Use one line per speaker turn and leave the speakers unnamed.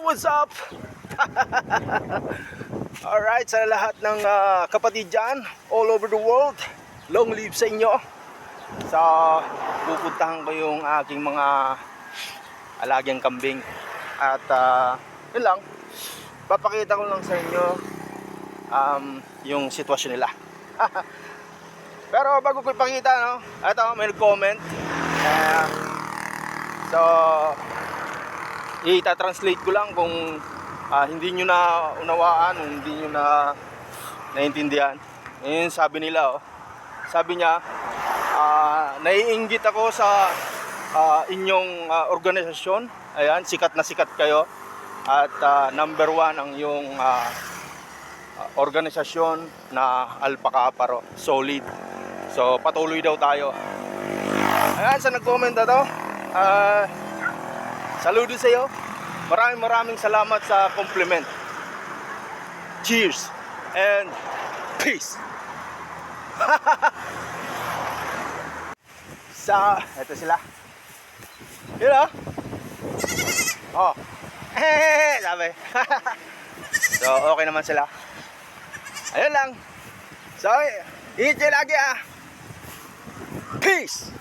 what's up? Alright, sa lahat ng ah, kapatid dyan, all over the world, long live sa inyo. Sa pupuntahan ko yung aking mga alagyang kambing. At ah, yun lang, papakita ko lang sa inyo um, yung sitwasyon nila. Pero bago ko ipakita, no, ito, may nag-comment. Ah, so, ita-translate ko lang kung ah, hindi nyo na unawaan, kung hindi nyo na naintindihan. Yun sabi nila, oh. Sabi niya, ah, naiinggit ako sa ah, inyong ah, organisasyon. Ayan, sikat na sikat kayo. At ah, number one ang yung ah, organisasyon na Alpaca Aparo. Solid. So, patuloy daw tayo. Ayan, sa nag-comment na to. Ah, saludo sa iyo. Maraming maraming salamat sa compliment. Cheers and peace. sa, eto sila. Yun oh. Oh. Sabi. so, okay naman sila. Ayun lang. So, ingat lagi ah. Peace!